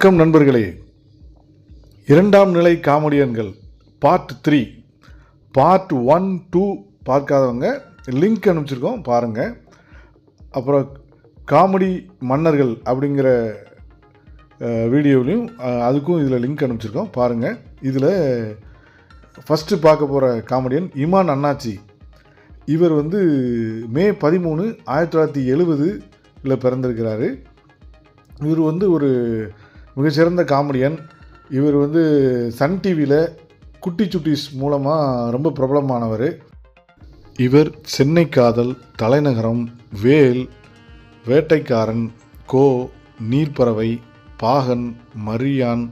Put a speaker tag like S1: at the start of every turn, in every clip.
S1: வணக்கம் நண்பர்களே. இரண்டாம் நிலை காமெடியன்கள் part three part one two பார்க்காதவங்க லிங்க் அனுப்பிச்சிருக்கோம் பாருங்கள் அப்புறம் காமெடி மன்னர்கள் அப்படிங்கிற வீடியோவிலையும் அதுக்கும் இதில் லிங்க் அனுப்பிச்சிருக்கோம் பாருங்கள் இதில் ஃபஸ்ட்டு பார்க்க போகிற காமெடியன் இமான் அண்ணாச்சி. இவர் வந்து மே பதிமூணு ஆயிரத்தி தொள்ளாயிரத்தி எழுபதுல பிறந்திருக்கிறாரு. இவர் வந்து ஒரு மிகச்சிறந்த காமெடியன். இவர் வந்து சன் டிவியில் குட்டி சுட்டிஸ் மூலமாக ரொம்ப பிரபலமானவர். இவர் சென்னை காதல் தலைநகரம் வேல் வேட்டைக்காரன் கோ நீர்ப்பறவை பாகன் மரியான்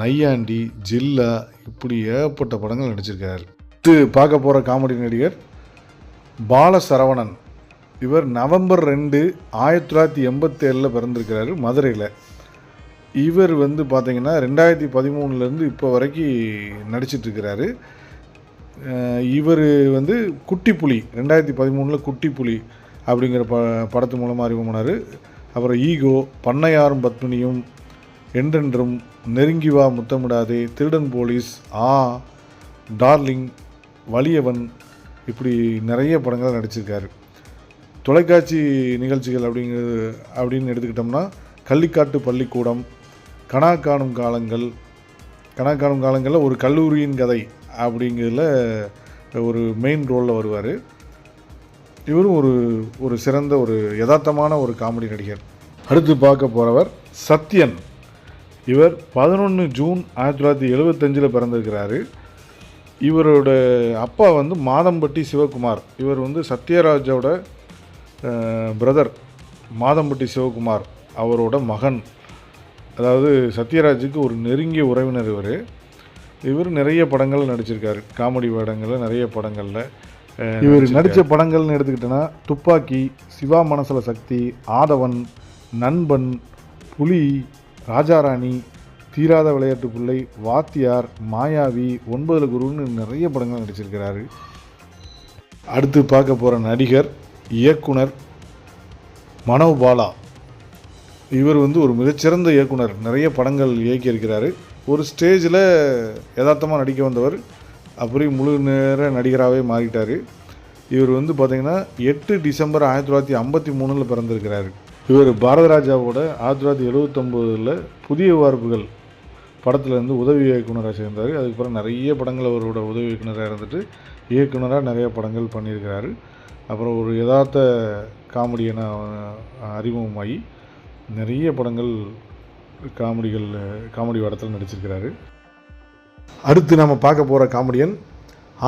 S1: நையாண்டி ஜில்லா இப்படி ஏகப்பட்ட படங்கள் நடிச்சிருக்காரு இது பார்க்க போகிற காமெடி நடிகர் பாலசரவணன். இவர் நவம்பர் ரெண்டு ஆயிரத்தி தொள்ளாயிரத்தி எண்பத்தேழில் பிறந்திருக்கிறாரு மதுரையில். இவர் வந்து பார்த்திங்கன்னா ரெண்டாயிரத்தி பதிமூணுலேருந்து இப்போ வரைக்கும் நடிச்சிட்ருக்கிறாரு. இவர் வந்து குட்டி புலி ரெண்டாயிரத்தி பதிமூணில் குட்டி புலி அப்படிங்கிற ப படத்து மூலமாக அறிமுகமானார். அப்புறம் ஈகோ பண்ணையாரும் பத்மினியும் என்றென்றும் நெருங்கி வா முத்தமிடாதே திருடன் போலீஸ் ஆ டார்லிங் வலியவன் இப்படி நிறைய படங்கள் நடிச்சிருக்காரு. தொலைக்காட்சி நிகழ்ச்சிகள் அப்படிங்கிறது அப்படின்னு எடுத்துக்கிட்டோம்னா கள்ளிக்காட்டு பள்ளிக்கூடம் கணா காணும் காலங்கள் கணா காணும் காலங்களில் ஒரு கல்லூரியின் கதை அப்படிங்கிறதுல ஒரு மெயின் ரோலில் வருவார். இவரும் ஒரு ஒரு சிறந்த ஒரு யதார்த்தமான ஒரு காமெடி நடிகர். அடுத்து பார்க்க போகிறவர் சத்யன். இவர் பதினொன்று ஜூன் ஆயிரத்தி தொள்ளாயிரத்தி எழுபத்தஞ்சில் பிறந்திருக்கிறாரு. இவரோட அப்பா வந்து மாதம்பட்டி சிவகுமார். இவர் வந்து சத்யராஜோட பிரதர் மாதம்பட்டி சிவகுமார் அவரோட மகன். அதாவது சத்யராஜுக்கு ஒரு நெருங்கிய உறவினர் இவர். இவர் நிறைய படங்கள் நடிச்சிருக்காரு. காமெடி படங்களில் நிறைய படங்களில் இவர் நடித்த படங்கள்னு எடுத்துக்கிட்டோன்னா துப்பாக்கி சிவா மனசல சக்தி ஆதவன் நண்பன் புலி ராஜாராணி தீராத விளையாட்டு பிள்ளை வாத்தியார் மாயாவி ஒன்பதுல குருன்னு நிறைய படங்கள் நடிச்சிருக்கிறாரு. அடுத்து பார்க்க போகிற நடிகர் இயக்குனர் மனோபாலா. இவர் வந்து ஒரு மிகச்சிறந்த இயக்குனர். நிறைய படங்கள் இயக்கியிருக்கிறாரு. ஒரு ஸ்டேஜில் யதார்த்தமாக நடிக்க வந்தவர் அப்படி முழு நேர நடிகராகவே மாறிட்டார். இவர் வந்து பார்த்திங்கன்னா எட்டு டிசம்பர் ஆயிரத்தி தொள்ளாயிரத்தி ஐம்பத்தி மூணில் பிறந்திருக்கிறாரு. இவர் பாரதராஜாவோட ஆயிரத்தி தொள்ளாயிரத்தி எழுபத்தொம்போதில் புதிய வார்ப்புகள் படத்தில் இருந்து உதவி இயக்குனராக சேர்ந்தார். அதுக்கப்புறம் நிறைய படங்கள் அவரோட உதவி இயக்குனராக இருந்துட்டு இயக்குனராக நிறைய படங்கள் பண்ணியிருக்கிறாரு. அப்புறம் ஒரு யதார்த்த காமெடியனாக அறிமுகமாகி நிறைய படங்கள் காமெடிகள் காமெடி படத்தில் நடிச்சிருக்கிறாரு. அடுத்து நம்ம பார்க்க போகிற காமெடியன்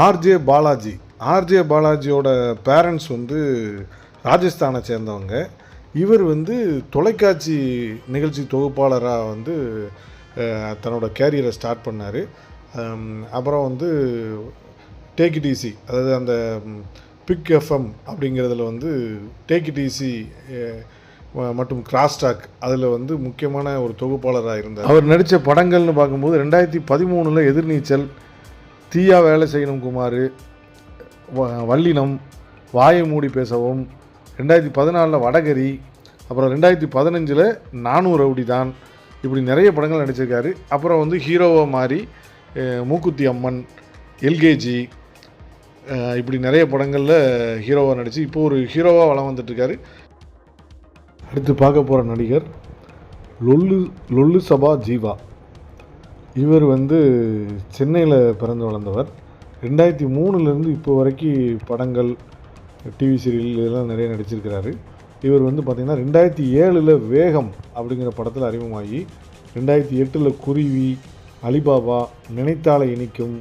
S1: ஆர்ஜே பாலாஜி. ஆர்ஜே பாலாஜியோட பேரண்ட்ஸ் வந்து ராஜஸ்தானை சேர்ந்தவங்க. இவர் வந்து தொலைக்காட்சி நிகழ்ச்சி தொகுப்பாளராக வந்து தன்னோட கேரியரை ஸ்டார்ட் பண்ணார். அப்புறம் வந்து டேக் இட் ஈஸி அதாவது அந்த பிக் எஃப்எம் அப்படிங்கிறதுல வந்து டேக் இட் ஈஸி மற்றும் கிராஸ்டாக் அதில் வந்து முக்கியமான ஒரு தொகுப்பாளராக இருந்தார். அவர் நடித்த படங்கள்னு பார்க்கும்போது ரெண்டாயிரத்தி பதிமூணில் எதிர்நீச்சல் தீயா வேலை செய்யணும் குமார் வல்லினம் வாயை மூடி பேசவும் ரெண்டாயிரத்தி பதினாலில் வடகரி அப்புறம் ரெண்டாயிரத்தி பதினஞ்சில் நானூறு ரவுடி தான் இப்படி நிறைய படங்கள் நடிச்சிருக்காரு. அப்புறம் வந்து ஹீரோவாக மாறி மூக்குத்தி அம்மன் எல்கேஜி இப்படி நிறைய படங்களில் ஹீரோவாக நடித்து இப்போது ஒரு ஹீரோவாக வளம் வந்துட்டுருக்காரு அடுத்து பார்க்க போகிற நடிகர் லொல்லு லொல்லு சபா ஜீவா. இவர் வந்து சென்னையில் பிறந்து வளர்ந்தவர். ரெண்டாயிரத்தி மூணுலேருந்து இப்போ வரைக்கும் படங்கள் டிவி சீரியல் இதெல்லாம் நிறைய நடிச்சிருக்கிறாரு. இவர் வந்து பார்த்திங்கன்னா ரெண்டாயிரத்தி ஏழில் வேகம் அப்படிங்கிற படத்தில் அறிமுகமாகி ரெண்டாயிரத்தி எட்டில் குருவி அலிபாபா நினைத்தாலை இனிக்கும்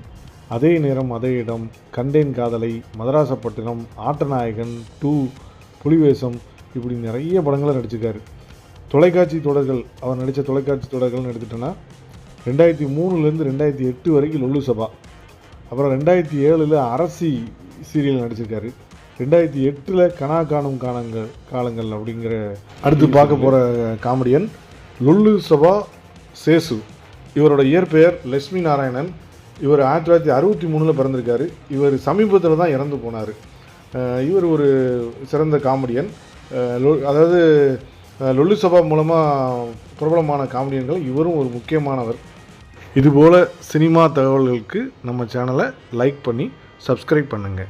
S1: அதே நேரம் அதே இடம் கண்டேன் காதலை மதராசப்பட்டினம் ஆட்டநாயகன் டூ புலிவேசம் இப்படி நிறைய படங்களை நடிச்சிருக்காரு. தொலைக்காட்சி தொடர்கள் அவர் நடித்த தொலைக்காட்சி தொடர்கள்னு எடுத்துட்டோன்னா ரெண்டாயிரத்தி மூணுலேருந்து ரெண்டாயிரத்தி எட்டு வரைக்கும் லொல்லு சபா. அப்புறம் ரெண்டாயிரத்தி ஏழில் அரசி சீரியல் நடிச்சிருக்காரு. ரெண்டாயிரத்தி எட்டில் கனா காணும் காலங்கள் காலங்கள் அப்படிங்கிற அடுத்து பார்க்க போகிற காமெடியன் லுல்லு சபா சேசு. இவரோட இயற்பெயர் லட்சுமி நாராயணன். இவர் ஆயிரத்தி தொள்ளாயிரத்தி அறுபத்தி மூணில் பிறந்திருக்காரு. இவர் சமீபத்தில் தான் இறந்து போனார். இவர் ஒரு சிறந்த காமெடியன். அதாவது அஹ், லொல்லு சபா மூலமாக பிரபலமான காமெடியன்கள் இவரும் ஒரு முக்கியமானவர். இதுபோல் சினிமா தகவல்களுக்கு நம்ம சேனலை லைக் பண்ணி சப்ஸ்கிரைப் பண்ணுங்கள்